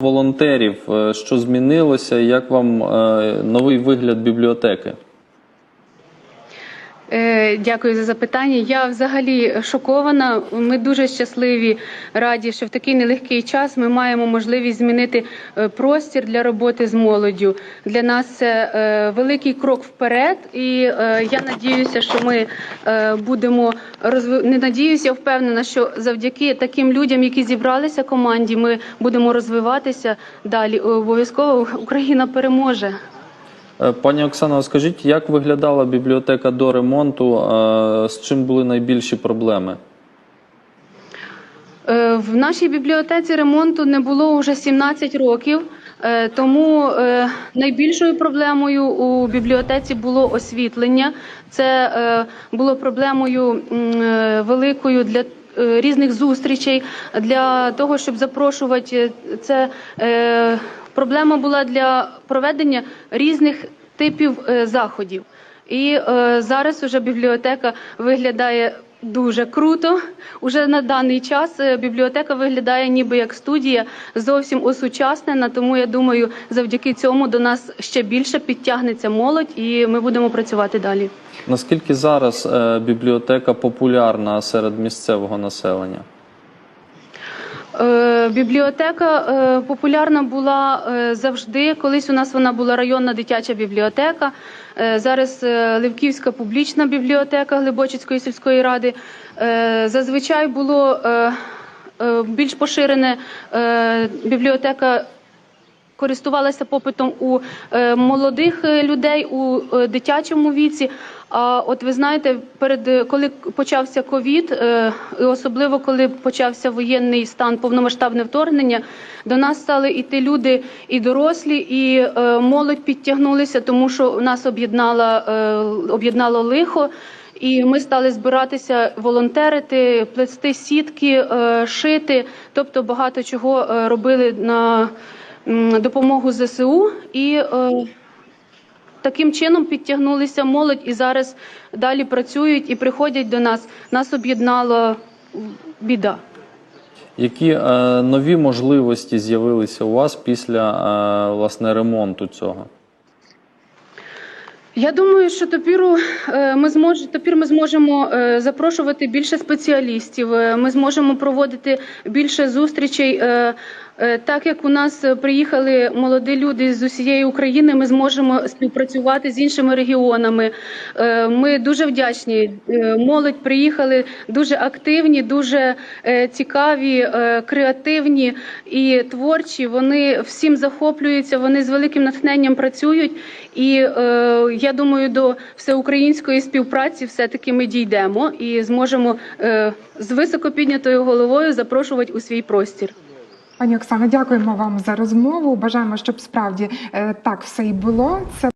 волонтерів, е, що змінилося, як вам е, новий вигляд бібліотеки? Е, Дякую за запитання. Я взагалі шокована. Ми дуже щасливі, раді, що в такий нелегкий час ми маємо можливість змінити е, простір для роботи з молоддю. Для нас це е, великий крок вперед, і я надіюся, що ми будемо розви... не надіюся, впевнена, що завдяки таким людям, які зібралися команді, ми будемо розвиватися далі. Обов'язково Україна переможе. Е, Пані Оксано, скажіть, як виглядала бібліотека до ремонту? е, З чим були найбільші проблеми? Е, В нашій бібліотеці ремонту не було вже 17 років, тому найбільшою проблемою у бібліотеці було освітлення. Це було проблемою великою для е, різних зустрічей, для того, щоб запрошувати. Це е, проблема була для проведення різних типів е, заходів. І е, зараз уже бібліотека виглядає дуже круто. Уже на даний час е, бібліотека виглядає ніби як студія, зовсім осучаснена. Тому я думаю, завдяки цьому до нас ще більше підтягнеться молодь, і ми будемо працювати далі. Наскільки зараз е, бібліотека популярна серед місцевого населення? Бібліотека е, популярна була е, завжди. Колись у нас вона була районна дитяча бібліотека. Е, Зараз Левківська публічна бібліотека Глибочицької сільської ради. Зазвичай було більш поширене е, бібліотека користувалася попитом у е, молодих е, людей у е, дитячому віці. А от ви знаєте, перед коли почався ковід, і особливо коли почався воєнний стан, повномасштабне вторгнення, до нас стали йти люди і дорослі, і молодь підтягнулися, тому що нас об'єднала е, об'єднало лихо. І ми стали збиратися волонтерити, плести сітки, шити, тобто багато чого робили на допомогу ЗСУ. І е, таким чином підтягнулися молодь і зараз далі працюють і приходять до нас. Нас об'єднала біда. Які е, нові можливості з'явилися у вас після е, власне ремонту цього? Я думаю, що тепер ми змож, тепер ми зможемо е, запрошувати більше спеціалістів. е, Ми зможемо проводити більше зустрічей. Е, Так як у нас е, приїхали молоді люди з усієї України, ми зможемо співпрацювати з іншими регіонами. Е, Ми дуже вдячні. Молодь приїхали дуже активні, дуже цікаві, креативні і творчі. Вони всім захоплюються. Вони з великим натхненням працюють. І я думаю, до всеукраїнської співпраці все-таки ми дійдемо і зможемо з високо піднятою головою запрошувати у свій простір. Пані Оксано, дякуємо вам за розмову. Бажаємо, щоб справді е, так все і було. Це